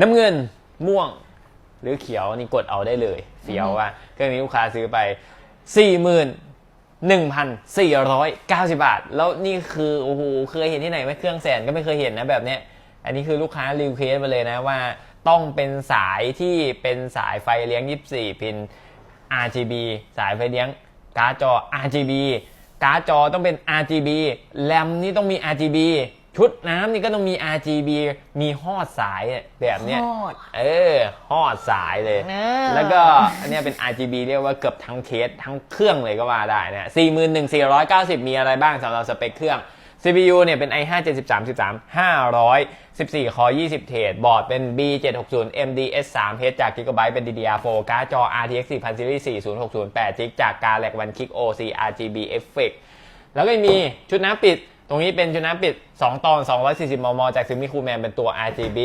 น้ำเงินม่วง หรือเขียวนี่กดเอาได้เลยเฟี้ยวว่า เครื่องนี้ลูกค้าซื้อไป 41,490 บาท แล้วนี่คือโอ้โหเคยเห็นที่ไหนไหมเครื่องแสนก็ไม่เคยเห็นนะแบบเนี้ยอันนี้คือลูกค้ารีเควสมาเลยนะว่าต้องเป็นสายที่เป็นสายไฟเลี้ยง 24 พิน RGB สายไฟเลี้ยงการ์ดจอ RGB การ์ดจอต้องเป็น RGB แรมนี่ต้องมี RGB ชุดน้ำนี่ก็ต้องมี RGB มีหอดสายแบบเนี้ยฮอด เออหอดสายเลย เออ แล้วก็อันเนี้ยเป็น RGB เรียกว่าเกือบทั้งเคสทั้งเครื่องเลยก็ว่าได้นะ41,490 มีอะไรบ้างสำหรับสเปคเครื่อง CPU เนี่ยเป็น i5 73 13 514 คอ 20 เทรดบอร์ดเป็น B760 MDS3 H จาก Gigabyte เป็น DDR4 การ์ดจอ RTX 4000 Series 4060 8 g จาก Galak One Kick OC RGB Effect แล้วก็มีชุดน้ำปิด ตรงนี้เป็นชุดน้ำปิด 2 ตอน 240 มม จากซิมิคูแมนเป็นตัว RGB